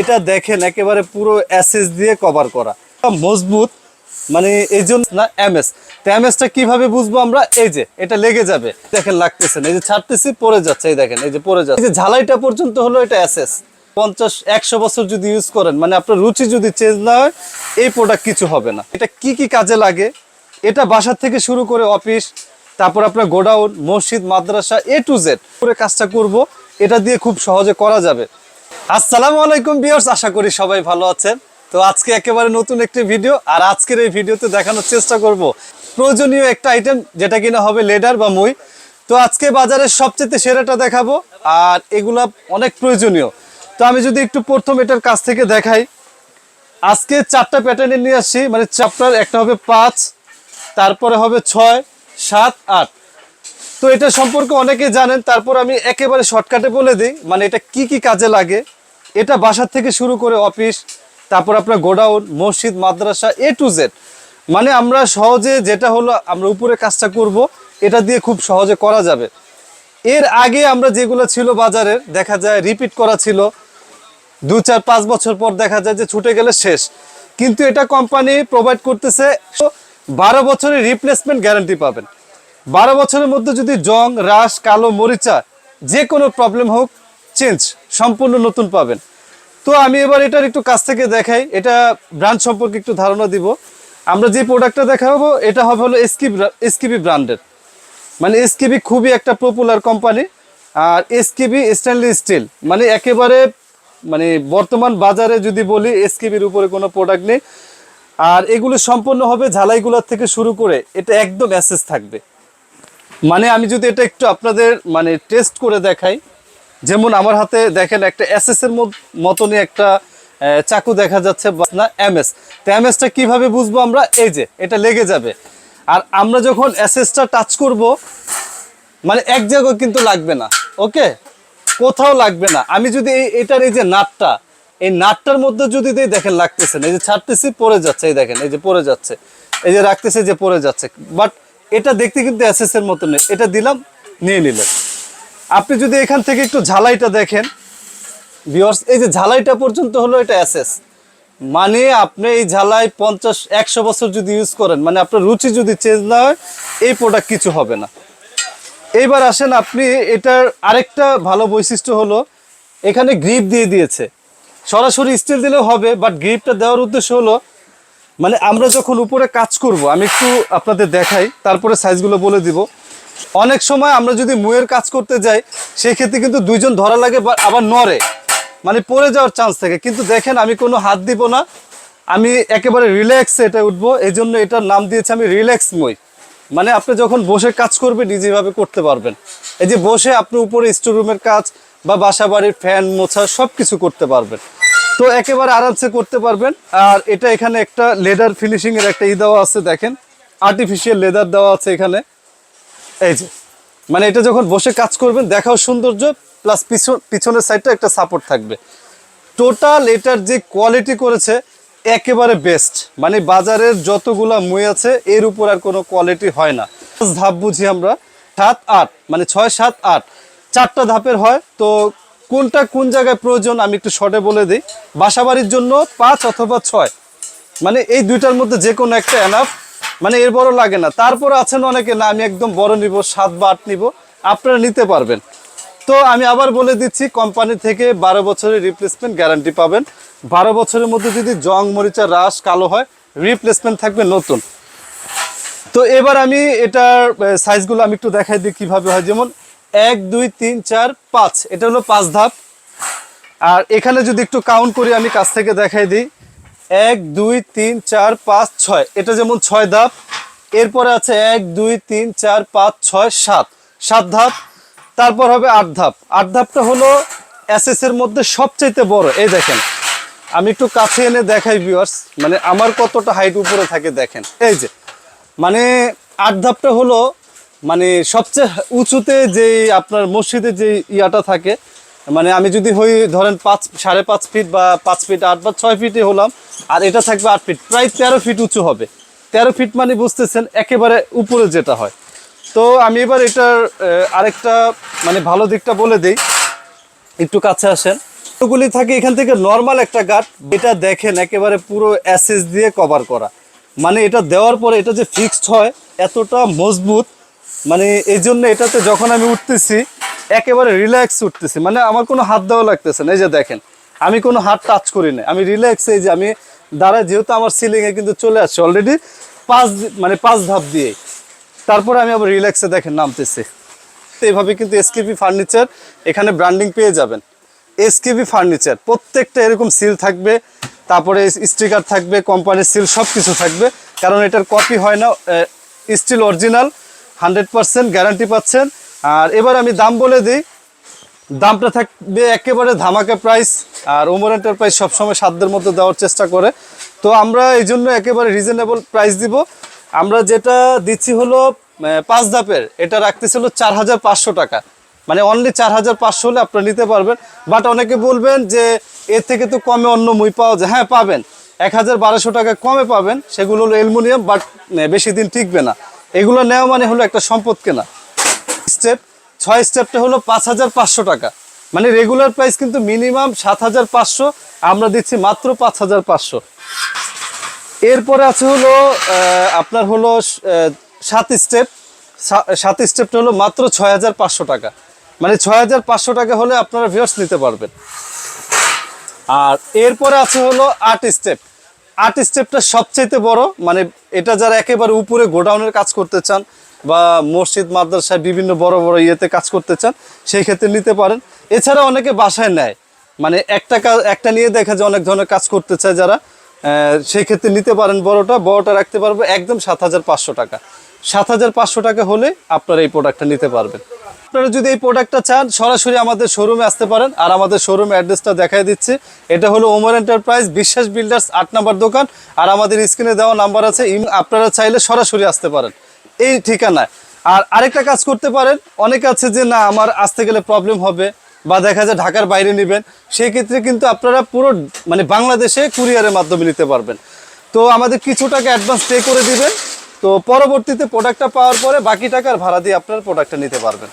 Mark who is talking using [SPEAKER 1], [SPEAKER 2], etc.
[SPEAKER 1] এটা দেখেন একেবারে পুরো অ্যাসেস দিয়ে কভার করা। মজবুত মানে এই জন্য না, এমএস। তো এমএসটা কীভাবে বুঝব আমরা? এই যে, এটা লেগে যাবে। দেখেন লাগতেছে এই যে ছাড়তেছি পরে যাচ্ছে। এই দেখেন, এই যে পরে যাচ্ছে। এই যে ঝালাইটা পর্যন্ত হলো এটা অ্যাসেস। পঞ্চাশ, একশো বছর যদি ইউজ করেন মানে আপনার রুচি যদি চেঞ্জ না হয়, এই প্রোডাক্ট কিছু হবে না। এটা কি কি কাজে লাগে? এটা বাসার থেকে শুরু করে অফিস, তারপর আপনার গোডাউন, মসজিদ, মাদ্রাসা এ টু জেড করে কাজটা করব। এটা দিয়ে খুব সহজে করা যাবে। আসসালামু আলাইকুম বিয়ার্স আশা করি সবাই ভালো আছেন। তো আজকে একেবারে নতুন একটি ভিডিও, আর আজকের এই ভিডিওতে দেখানোর চেষ্টা করব প্রয়োজনীয় একটা আইটেম যেটা কিনা হবে লেডার বা মই। তো আজকে বাজারের সবচেয়ে সেরাটা দেখাবো, আর এগুলা অনেক প্রয়োজনীয়। তো আমি যদি একটু প্রথম এটার কাছ থেকে দেখাই। আজকে চারটা প্যাটার্নে নিয়ে আসছি মানে চ্যাপ্টার একটা হবে পাঁচ, তারপরে হবে ছয়, সাত, আট। তো এটা সম্পর্কে অনেকে জানেন, তারপর আমি একেবারে শর্টকাটে বলে দিই মানে এটা কি কি কাজে লাগে? এটা বাসার থেকে শুরু করে অফিস, তারপর আপনার গোডাউন, মসজিদ, মাদ্রাসা এ টু জেড মানে আমরা সহজে যেটা হলো, আমরা উপরে কাজটা করব, এটা দিয়ে খুব সহজে করা যাবে। এর আগে আমরা যেগুলো ছিল বাজারের, দেখা যায় রিপিট করা ছিল। দু চার পাঁচ বছর পর দেখা যায় যে ছুটে গেলে শেষ। কিন্তু এটা কোম্পানি প্রোভাইড করতেছে, বারো বছরের রিপ্লেসমেন্ট গ্যারান্টি পাবেন। বারো বছরের মধ্যে যদি জং, রাস, কালো, মরিচা যে কোনো প্রবলেম হোক চেঞ্জ সম্পূর্ণ নতুন পাবেন। তো আমি এবার এটার একটু কাছ থেকে দেখাই। এটা ব্র্যান্ড সম্পর্কে একটু ধারণা দিব। আমরা যে প্রোডাক্টটা দেখাবো, এটা হবে হলো এসকিবি এসকিবি ব্র্যান্ডের মানে এসকেবি খুবই একটা পপুলার কোম্পানি আর এসকেবি স্টেনলেস স্টিল মানে একেবারে মানে বর্তমান বাজারে যদি বলি এসকেবির উপরে কোনো প্রোডাক্ট নেই। আর এগুলো সম্পূর্ণ হবে ঝালাইগুলোর থেকে শুরু করে, এটা একদম অ্যাসেস থাকবে। মানে আমি যদি এটা একটু আপনাদের মানে টেস্ট করে দেখাই। যেমন আমার হাতে দেখেন একটা এসএস এর মতনই একটা চাকু দেখা যাচ্ছে বা না এমএস তো এমএসটা কীভাবে বুঝব আমরা? এই যে, এটা লেগে যাবে। আর আমরা যখন এসএসটা টাচ করব মানে এক জায়গায় কিন্তু লাগবে না, ওকে? কোথাও লাগবে না। আমি যদি এই এটার এই যে নাটটা, এই নাটটার মধ্যে যদি দেই দেখেন লাগতেছে না, এই যে ছাড়তেছি, পড়ে যাচ্ছে, এই দেখেন, এই যে পড়ে যাচ্ছে। এই যে রাখতেছে যে পড়ে যাচ্ছে। বাট এটা দেখতে কিন্তু এর মতো নেই। এটা দিলাম, নিয়ে নিলেন। আপনি যদি এখান থেকে একটু ঝালাইটা দেখেন ভিউয়ার্স এই যে ঝালাইটা পর্যন্ত হলো এটা এসএস মানে আপনি এই ঝালাই পঞ্চাশ, একশো বছর যদি ইউজ করেন মানে আপনার রুচি যদি চেঞ্জ না হয়, এই প্রোডাক্ট কিছু হবে না। এইবার আসেন আপনি, এটার আরেকটা ভালো বৈশিষ্ট্য হলো, এখানে গ্রিপ দিয়ে দিয়েছে। সরাসরি স্টিল দিলেও হবে বাট গ্রিপটা দেওয়ার উদ্দেশ্য হলো মানে আমরা যখন উপরে কাজ করব, আমি একটু আপনাদের দেখাই, তারপরে সাইজগুলো বলে দিব। অনেক সময় আমরা যদি মুয়ের কাজ করতে যাই সেই ক্ষেত্রে কিন্তু দুইজন ধরা লাগে আবার নড়ে। মানে পড়ে যাওয়ার চান্স থাকে। কিন্তু দেখেন, আমি কোনো হাত দিব না। আমি একেবারে রিল্যাক্সে এটা উঠবো। এই জন্য এটার নাম দিয়েছি আমি রিল্যাক্স মই। মানে আপনি যখন বসে কাজ করবেন নিজেভাবে করতে পারবেন। এই যে বসে আপনি উপরে স্টোররুমের কাজ বা বাসা বাড়ির ফ্যান মোছা সব কিছু করতে পারবেন। তো একেবারে আরামসে করতে পারবেন। আর এটা এখানে একটা লেদার ফিনিশিং এর একটা ই দেওয়া আছে, দেখেন। আর্টিফিশিয়াল লেদার দেওয়া আছে এখানে। এই যে মানে এটা যখন বসে কাজ করবেন, দেখাও সৌন্দর্য প্লাস পিছন, পিছনের সাইডটা একটা সাপোর্ট থাকবে। টোটাল এটার যে কোয়ালিটি করেছে, একেবারে বেস্ট মানে বাজারের যতগুলা মই আছে, এর উপর আর কোনো কোয়ালিটি হয় না। ধাপ বুঝি আমরা, সাত আট মানে ছয়, সাত, আট, চারটা ধাপের হয়। তো কোনটা কোন জায়গায় প্রয়োজন আমি একটু শর্টে বলে দিই। বাসাবাড়ির জন্য পাঁচ অথবা ছয়। মানে এই দুইটার মধ্যে যে কোনো একটা এনাফ মানে এর বড় লাগে না। তারপর আছেন অনেকে, না, আমি একদম বড় নিব, সাত বা আট নিব। আপনারা নিতে পারবেন। তো আমি আবার বলে দিচ্ছি কোম্পানি থেকে বারো বছরের রিপ্লেসমেন্ট গ্যারান্টি পাবেন। বারো বছরের মধ্যে যদি জং, মরিচা, রাস, কালো হয় রিপ্লেসমেন্ট থাকবে নতুন। তো এবার আমি এটার সাইজগুলো আমি একটু দেখাই দিই কীভাবে হয়। যেমন এক, দুই, তিন, চার, পাঁচ। এটা হলো পাঁচ ধাপ। আর এখানে যদি একটু কাউন্ট করি, আমি কাছ থেকে দেখাই দিই। এক, দুই, তিন, চার, পাঁচ, ছয়। এটা যেমন ছয় ধাপ, এরপরে আছে এক, দুই, তিন, চার, পাঁচ, ছয়, সাত। সাত ধাপ, তারপর হবে আট ধাপ। আট ধাপটা হলো এসএস এর মধ্যে সবচাইতে বড়। এই দেখেন, আমি একটু কাছে এনে দেখাই ভিউয়ার্স মানে আমার কতটা হাইট উপরে থাকে, দেখেন। এই যে মানে আট ধাপটা হলো মানে সবচেয়ে উঁচুতে যে আপনার মসজিদে যে ইয়াটা থাকে মানে আমি যদি হই ধরেন পাঁচ, সাড়ে পাঁচ ফিট বা পাঁচ ফিট আট বা ছয় ফিটে হলাম, আর এটা থাকবে আট ফিট, প্রায় তেরো ফিট উঁচু হবে। তেরো ফিট মানে বুঝতেছেন একেবারে উপরে যেটা হয়। তো আমি এবার এটার আরেকটা মানে ভালো দিকটা বলে দিই। একটু কাছে আসেন। ওগুলি থাকে এখান থেকে নর্মাল একটা গার্ড এটা দেখেন একেবারে পুরো অ্যাসেস দিয়ে কভার করা। মানে এটা দেওয়ার পরে এটা যে ফিক্সড হয়, এতটা মজবুত মানে এই জন্য এটাতে যখন আমি উঠতেছি, একেবারে রিল্যাক্স উঠতেছি। মানে আমার কোনো হাত দেওয়া লাগতেছে না। এই যে দেখেন, আমি কোনো হাত টাচ করি না আমি রিল্যাক্স এই যে আমি দাঁড়ায় যেহেতু আমার সিলিংয়ে কিন্তু চলে আসছে অলরেডি পাঁচ মানে পাঁচ ধাপ দিয়ে তারপরে আমি আবার রিল্যাক্সে দেখেন নামতেছি। তো এইভাবে কিন্তু এসকেপি ফার্নিচার এখানে ব্র্যান্ডিং পেয়ে যাবেন। এসকেপি ফার্নিচার প্রত্যেকটা এরকম সিল থাকবে। তারপরে স্টিকার থাকবে কোম্পানির সিল সব কিছু থাকবে। কারণ এটার কপি হয় না steel original hundred percent guarantee পাচ্ছেন। আর এবার আমি দাম বলে দিই। দামটা থাকবে একেবারে ধামাকা প্রাইস। আর ওমর এন্টারপ্রাইজ সবসময় সাধ্যের মধ্যে দেওয়ার চেষ্টা করে। তো আমরা এই জন্য একেবারে রিজনেবল প্রাইস দিব। আমরা যেটা দিচ্ছি হলো পাঁচ ধাপের। এটা রাখতেছিল চার হাজার পাঁচশো টাকা। মানে অনলি চার হাজার পাঁচশো হলে আপনারা নিতে পারবেন। বাট অনেকে বলবেন যে, এর থেকে তো কমে অন্য মই পাওয়া যায়। হ্যাঁ পাবেন। এক হাজার বারোশো টাকা কমে পাবেন। সেগুলো হলো অ্যালুমিনিয়াম, বাট বেশি দিন টিকবে না। এগুলো নেওয়া মানে হলো একটা সম্পদ কেনা। স্টেপ, ছয় স্টেপটা হলো পাঁচ হাজার পাঁচশো টাকা। মানে রেগুলার প্রাইস কিন্তু মিনিমাম সাত হাজার পাঁচশো, আমরা দিচ্ছি মাত্র পাঁচ হাজার পাঁচশো। এরপরে আছে হলো আপনার হলো সাত স্টেপ। সাত স্টেপটা হলো মাত্র ছয় হাজার পাঁচশো টাকা। মানে ছয় হাজার পাঁচশো টাকা হলে আপনারা ভিউয়ার্স নিতে পারবেন। আর এরপরে আছে হলো আট স্টেপ। আট স্টেপটা সবচাইতে বড়। মানে এটা যারা একেবারে উপরে গোডাউনের কাজ করতে চান বা মসজিদ, মাদ্রাসায় বিভিন্ন বড় বড় ইয়েতে কাজ করতে চান, সেই ক্ষেত্রে নিতে পারেন। এছাড়া অনেকে বাসায় নেয়। মানে একটা কাজ একটা নিয়ে দেখা যায় অনেক ধরনের কাজ করতে চায় যারা। সেই ক্ষেত্রে নিতে পারেন বড়টা। বড়টা রাখতে পারব একদম সাত হাজার পাঁচশো টাকা। সাত হাজার পাঁচশো টাকা হলে আপনারা এই প্রোডাক্টটা নিতে পারবেন। আপনারা যদি এই প্রোডাক্টটা চান, সরাসরি আমাদের শোরুমে আসতে পারেন। আর আমাদের শোরুম অ্যাড্রেসটা দেখাই দিচ্ছি। এটা হলো ওমর এন্টারপ্রাইজ বিশ্বাস বিল্ডার্স আট নাম্বার দোকান। আর আমাদের স্ক্রিনে দেওয়া নাম্বার আছে আপনারা চাইলে সরাসরি আসতে পারেন। এই ঠিকানায়। আর আরেকটা কাজ করতে পারেন। অনেকে আছে যে, না, আমার আসতে গেলে প্রবলেম হবে বা দেখা যায় ঢাকার বাইরে নেবেন। সেই ক্ষেত্রে কিন্তু আপনারা পুরো মানে বাংলাদেশে কুরিয়ারের মাধ্যমে নিতে পারবেন। তো আমাদের কিছু টাকা অ্যাডভান্স পে করে দিবেন। তো পরবর্তীতে প্রোডাক্টটা পাওয়ার পরে বাকি টাকার ভাড়া দিয়ে আপনার প্রোডাক্টটা নিতে পারবেন।